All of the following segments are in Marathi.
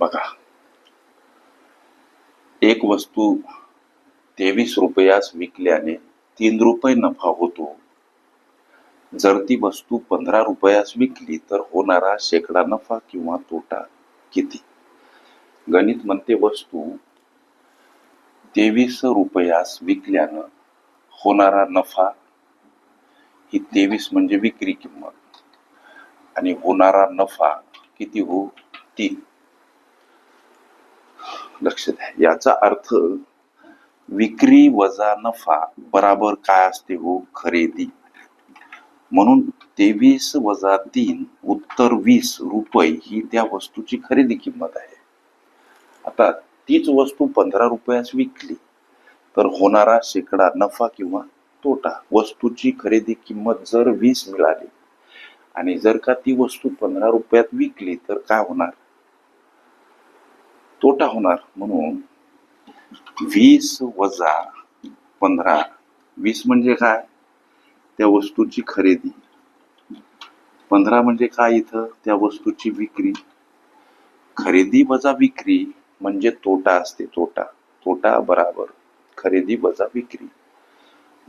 बघा. एक वस्तू तेवीस रुपयास विकल्याने तीन रुपये नफा होतो. जर ती वस्तू पंधरा रुपयास विकली तर होणारा शेकडा नफा किंवा तोटा किती? गणित म्हणते वस्तू तेवीस रुपयास विकल्यानं होणारा नफा ही तेवीस म्हणजे विक्री किंमत. आणि होणारा नफा किती हो? तीन. लक्ष द्या. याचा अर्थ विक्री वजा नफा बराबर काय असते हो? खरेदी. म्हणून तेवीस वजा तीन उत्तर वीस रुपये ही त्या वस्तूची खरेदी किंमत आहे. आता तीच वस्तू पंधरा रुपयास विकली तर होणारा शेकडा नफा किंवा तोटा वस्तूची खरेदी किंमत जर वीस मिळाली आणि जर का ती वस्तू पंधरा रुपयात विकली तर काय होणार? तोटा होणार म्हणून वीस वजा पंधरा. वीस म्हणजे काय? त्या वस्तूची खरेदी. पंधरा म्हणजे काय इथं? त्या वस्तूची विक्री. खरेदी वजा विक्री म्हणजे तोटा असते तोटा. तोटा बराबर. खरेदी वजा विक्री.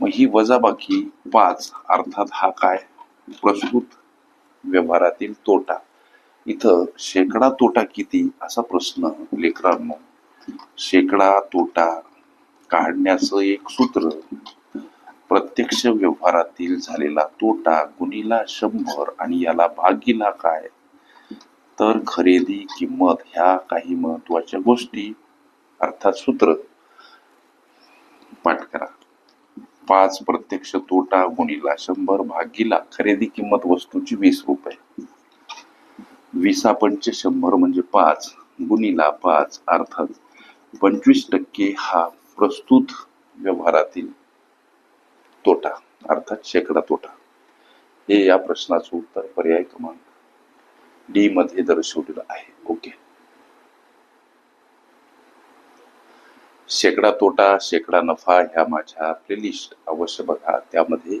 मग ही वजाबाकी पाच अर्थात हा काय? प्रस्तुत व्यवहारातील तोटा. इथं शेकडा तोटा किती? असा प्रश्न लेकरांनो. शेकडा तोटा काढण्याचं एक सूत्र प्रत्यक्ष व्यवहारातील झालेला तोटा गुणीला शंभर आणि याला भागीला काय? तर खरेदी किंमत ह्या काही महत्त्वाच्या गोष्टी. अर्थात सूत्र. पाठ करा. पाच प्रत्यक्ष तोटा गुणीला शंभर भागीला खरेदी किंमत वस्तूची वीस रुपये. वीसा पंचे शंभर म्हणजे पाच. गुणिला पाच अर्थात पंचवीस टक्के हा प्रस्तुत व्यवहारातील तोटा अर्थात शेकडा तोटा. हे या प्रश्नाचं उत्तर पर्याय क्रमांक डी मध्ये दर्शवलेलं आहे. ओके. शेकडा तोटा शेकडा नफा ह्या माझ्या प्लेलिस्ट अवश्य बघा. त्यामध्ये